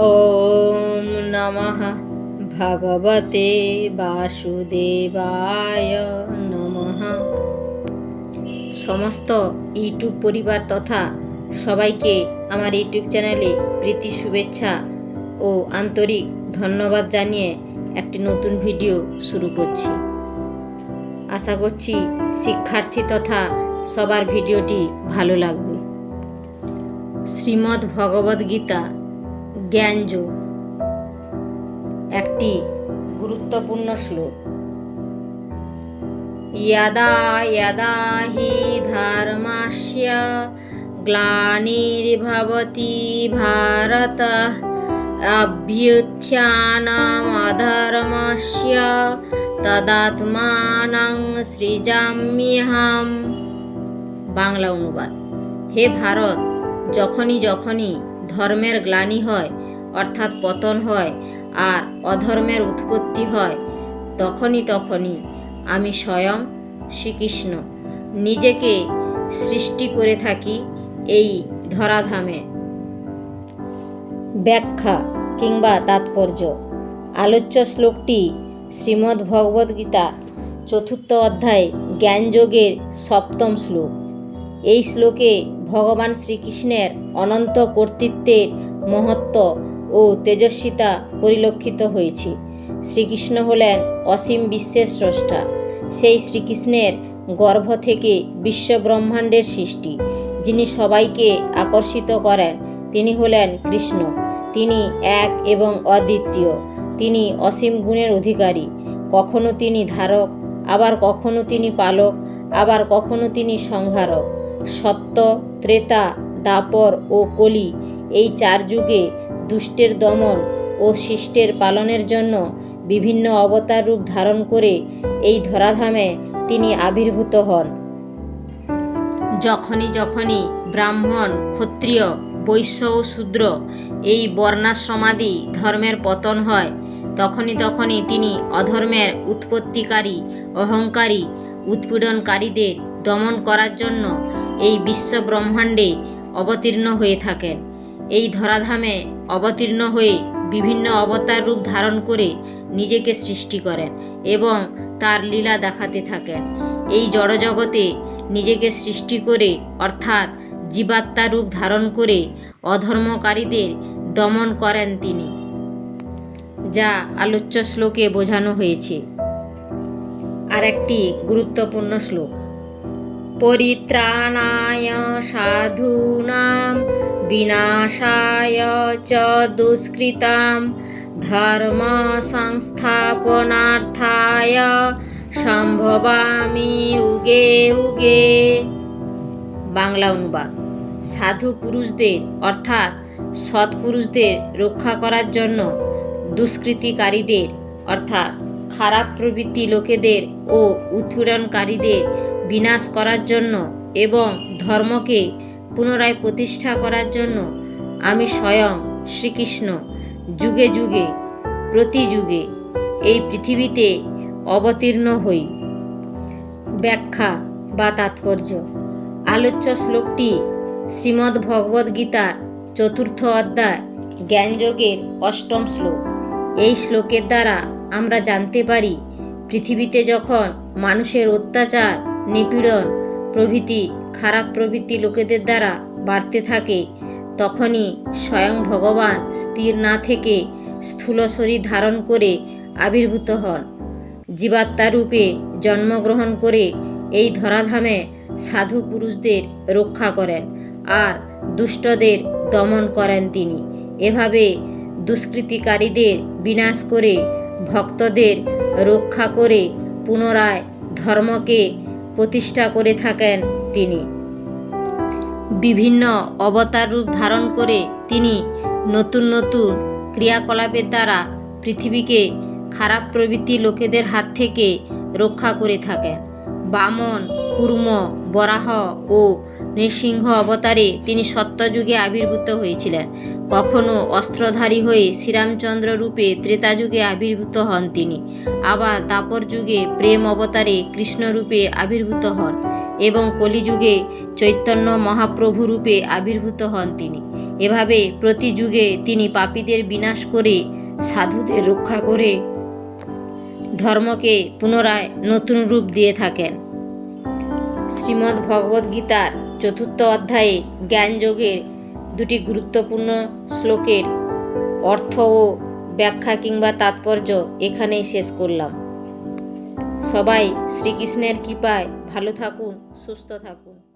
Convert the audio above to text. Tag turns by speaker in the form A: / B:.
A: ॐ नमः ভগবতে বাসুদেবায় নমঃ সমস্ত ইউটিউব পরিবার তথা সবাইকে আমার ইউটিউব চ্যানেলে প্রীতি শুভেচ্ছা ও আন্তরিক ধন্যবাদ জানিয়ে একটি নতুন ভিডিও শুরু করছি আশা করছি শিক্ষার্থী তথা সবার ভিডিওটি ভালো লাগবে শ্রীমদ্ ভগবদ্ গীতা জ্ঞানযোগ একটি গুরুত্বপূর্ণ শ্লোক यदा यदा हि धर्मस्य ग्लानिर्भवति भारत अभ्युत्थानमधर्मस्य তদাত্মানং সৃজাম্যহাম বাংলা অনুবাদ হে ভারত যখনই যখনই ধর্মের গ্লানি হয় অর্থাৎ পতন হয় আর অধর্মের উৎপত্তি হয়, তখনই তখনই আমি স্বয়ং শ্রীকৃষ্ণ। নিজেকে সৃষ্টি করে থাকি এই ধরাধামে। ব্যাখ্যা কিংবা তাৎপর্য। আলোচ্য শ্লোকটি শ্রীমদ্ ভগবদ্গীতা চতুর্থ অধ্যায় জ্ঞানযোগের সপ্তম শ্লোক। এই শ্লোকে ভগবান শ্রীকৃষ্ণের অনন্ত কর্তৃত্বের মহত্ব ও তেজস্বিতা পরিলক্ষিত হয়েছে। শ্রীকৃষ্ণ হলেন অসীম বিশ্বের স্রষ্টা। সেই শ্রীকৃষ্ণের গর্ভ থেকে বিশ্ব ব্রহ্মাণ্ডের সৃষ্টি, যিনি সবাইকে আকর্ষিত করেন। তিনি হলেন কৃষ্ণ। তিনি এক এবং অদ্বিতীয়। তিনি অসীম গুণের অধিকারী। কখনো তিনি ধারক, আবার কখনো তিনি পালক, আবার কখনো তিনি সংহারক। সত্য, ত্রেতা, দাপর ও কলি এই চার যুগে দুষ্টের দমন ও শিষ্টের পালনের জন্য বিভিন্ন অবতার রূপ ধারণ করে এই ধরাধামে তিনি আবির্ভূত হন। যখনই যখনই ব্রাহ্মণ, ক্ষত্রিয়, বৈশ্য ও শূদ্র এই বর্ণাশ্রমাদি ধর্মের পতন হয়, তখনই তখনই তিনি অধর্মের উৎপত্তিকারী, অহংকারী, উৎপীড়নকারীদের দমন করার জন্য এই বিশ্ব ব্রহ্মাণ্ডে অবতীর্ণ হয়ে থাকেন। এই ধরাধামে অবতীর্ণ হয়ে বিভিন্ন অবতার রূপ ধারণ করে নিজেকে সৃষ্টি করেন এবং তার লীলা দেখাতে থাকেন। এই জড়জগতে নিজেকে সৃষ্টি করে, অর্থাৎ জীবাত্মা রূপ ধারণ করে অধর্মকারীদের দমন করেন তিনি, যা আলোচ্য শ্লোকে বোঝানো হয়েছে। আর একটি গুরুত্বপূর্ণ শ্লোক পরিত্রাণায় সাধূনাম বিনাশায় চ দুষ্কৃতাম ধর্ম সংস্থাপনার্থায় সম্ভবামি উগে উগে। বাংলা অনুবাদ। সাধু পুরুষদের, অর্থাৎ সৎপুরুষদের রক্ষা করার জন্য দুষ্কৃতিকারীদের, অর্থাৎ খারাপ প্রবৃত্তি লোকেদের ও উৎপীড়নকারীদের বিনাশ করার জন্য এবং ধর্মকে পুনরায় প্রতিষ্ঠা করার জন্য আমি স্বয়ং শ্রীকৃষ্ণ, যুগে যুগে প্রতি যুগে এই পৃথিবীতে অবতীর্ণ হই। ব্যাখ্যা বা তাৎপর্য। আলোচ্য শ্লোকটি শ্রীমদ্ ভগবদ্ গীতার চতুর্থ অধ্যায় জ্ঞানযোগের অষ্টম শ্লোক। এই শ্লোকের দ্বারা আমরা জানতে পারি, পৃথিবীতে যখন মানুষের অত্যাচার নিপীড়ন প্রভৃতি, খারাপ প্রভৃতি লোকেদের দ্বারা বাড়তে থাকে, তখনই স্বয়ং ভগবান স্থির না থেকে স্থূল শরীর ধারণ করে আবির্ভূত হন। জীবাত্মা রূপে জন্মগ্রহণ করে এই ধরাধামে সাধু পুরুষদের রক্ষা করেন আর দুষ্টদের দমন করেন তিনি। এভাবে দুষ্কৃতিকারীদের বিনাশ করে ভক্তদের রক্ষা করে পুনরায় ধর্মকে প্রতিষ্ঠা করে থাকেন তিনি। বিভিন্ন অবতার রূপ ধারণ করে তিনি নতুন নতুন ক্রিয়াকলাপের দ্বারা পৃথিবীকে খারাপ প্রবৃত্তি লোকেদের হাত থেকে রক্ষা করে থাকেন। বামন, কুর্ম, বরাহ ও নৃসিংহ অবতারে তিনি সত্যযুগে আবির্ভূত হয়েছিলেন। কখনো অস্ত্রধারী হয়ে শ্রীরামচন্দ্র রূপে ত্রেতাযুগে আবির্ভূত হন তিনি। আবার দাপর যুগে প্রেম অবতারে কৃষ্ণরূপে আবির্ভূত হন এবং কলিযুগে চৈতন্য মহাপ্রভু রূপে আবির্ভূত হন তিনি। এভাবে প্রতি যুগে তিনি পাপীদের বিনাশ করে, সাধুদের রক্ষা করে ধর্মকে পুনরায় নতুন রূপ দিয়ে থাকেন। শ্রীমদ্ ভগবদ্গীতার চতুর্থ অধ্যায়ে জ্ঞানযোগের দুটি গুরুত্বপূর্ণ শ্লোকের অর্থ ও ব্যাখ্যা কিংবা তাৎপর্য এখানেই শেষ করলাম। সবাই শ্রীকৃষ্ণের কৃপায় ভালো থাকুন, সুস্থ থাকুন।